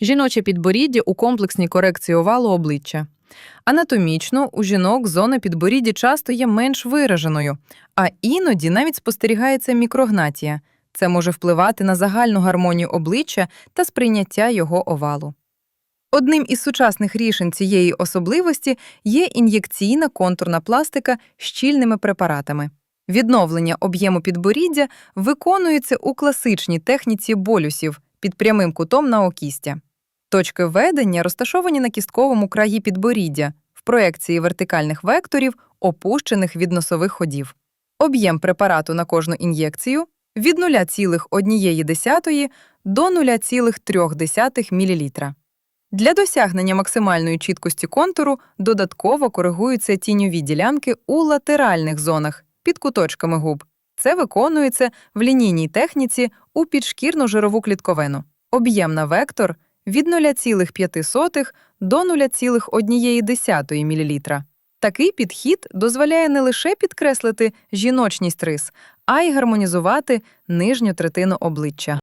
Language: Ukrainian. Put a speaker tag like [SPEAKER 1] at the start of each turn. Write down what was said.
[SPEAKER 1] Жіноче підборіддя у комплексній корекції овалу обличчя. Анатомічно у жінок зона підборіддя часто є менш вираженою, а іноді навіть спостерігається мікрогнатія. Це може впливати на загальну гармонію обличчя та сприйняття його овалу. Одним із сучасних рішень цієї особливості є ін'єкційна контурна пластика з щільними препаратами. Відновлення об'єму підборіддя виконується у класичній техніці болюсів під прямим кутом на окістя. Точки введення розташовані на кістковому краї підборіддя в проекції вертикальних векторів, опущених від носових ходів. Об'єм препарату на кожну ін'єкцію від 0,1 до 0,3 мл. Для досягнення максимальної чіткості контуру додатково коригуються тіньові ділянки у латеральних зонах під куточками губ. Це виконується в лінійній техніці у підшкірну жирову клітковину. Об'єм на вектор від 0,5 до 0,1 мл. Такий підхід дозволяє не лише підкреслити жіночність рис, а й гармонізувати нижню третину обличчя.